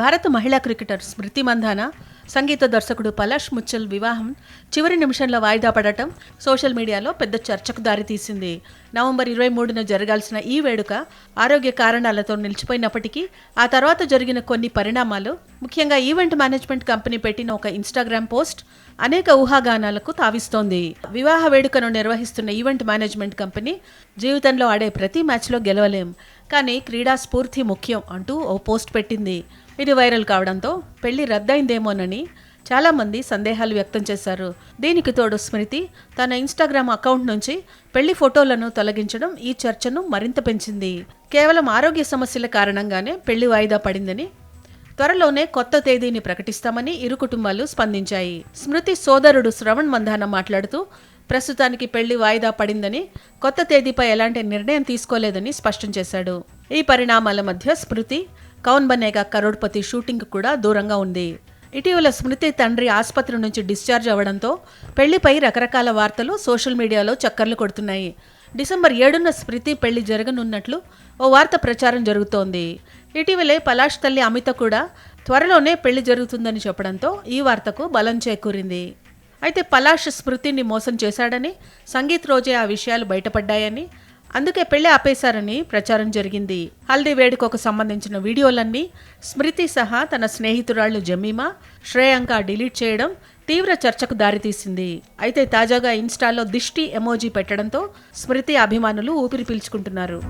భారత మహిళా క్రికెటర్ స్మృతి మంధాన సంగీత దర్శకుడు పలాష్ ముచ్చల్ వివాహం చివరి నిమిషంలో వాయిదా పడటం సోషల్ మీడియాలో పెద్ద చర్చకు దారితీసింది నవంబర్ ఇరవై మూడున జరగాల్సిన ఈ వేడుక ఆరోగ్య కారణాలతో నిలిచిపోయినప్పటికీ ఆ తర్వాత జరిగిన కొన్ని పరిణామాలు ముఖ్యంగా ఈవెంట్ మేనేజ్మెంట్ కంపెనీ పెట్టిన ఒక ఇన్స్టాగ్రామ్ పోస్ట్ అనేక ఊహాగానాలకు తావిస్తోంది. వివాహ వేడుకను నిర్వహిస్తున్న ఈవెంట్ మేనేజ్మెంట్ కంపెనీ జీవితంలో ఆడే ప్రతి మ్యాచ్లో గెలవలేం. కానీ క్రీడా స్ఫూర్తి ముఖ్యం అంటూ ఓ పోస్ట్ పెట్టింది. ఇది వైరల్ కావడంతో పెళ్ళి రద్దయిందేమోనని చాలామంది సందేహాలు వ్యక్తం చేశారు. దీనికి తోడు స్మృతి తన ఇన్స్టాగ్రామ్ అకౌంట్ నుంచి పెళ్ళి ఫోటోలను తొలగించడం ఈ చర్చను మరింత పెంచింది. కేవలం ఆరోగ్య సమస్యల కారణంగానే పెళ్ళి వాయిదా పడిందని త్వరలోనే కొత్త తేదీని ప్రకటిస్తామని ఇరు కుటుంబాలు స్పందించాయి. స్మృతి సోదరుడు శ్రవణ్ మంధాన మాట్లాడుతూ ప్రస్తుతానికి పెళ్ళి వాయిదా పడిందని కొత్త తేదీపై ఎలాంటి నిర్ణయం తీసుకోలేదని స్పష్టం చేశాడు. ఈ పరిణామాల మధ్య స్మృతి కౌన్ బనేగా కరోడ్పతి షూటింగ్ కూడా దూరంగా ఉంది. ఇటీవల స్మృతి తండ్రి ఆసుపత్రి నుంచి డిశ్చార్జ్ అవ్వడంతో పెళ్ళిపై రకరకాల వార్తలు సోషల్ మీడియాలో చక్కర్లు కొడుతున్నాయి. డిసెంబర్ ఏడున స్మృతి పెళ్ళి జరగనున్నట్లు ఓ వార్త ప్రచారం జరుగుతోంది. ఇటీవలే పలాష్ తల్లి అమిత కూడా త్వరలోనే పెళ్ళి జరుగుతుందని చెప్పడంతో ఈ వార్తకు బలం చేకూరింది. అయితే పలాష్ స్మృతిని మోసం చేశాడని సంగీత్ రోజే ఆ విషయాలు బయటపడ్డాయని అందుకే పెళ్ళి ఆపేశారని ప్రచారం జరిగింది. హల్దీ వేడుకకు సంబంధించిన వీడియోలన్నీ స్మృతి సహా తన స్నేహితురాళ్ళు జమీమా శ్రేయాంక డిలీట్ చేయడం తీవ్ర చర్చకు దారితీసింది. అయితే తాజాగా ఇన్స్టాలో దిష్టి ఎమోజీ పెట్టడంతో స్మృతి అభిమానులు ఊపిరి పీల్చుకుంటున్నారు.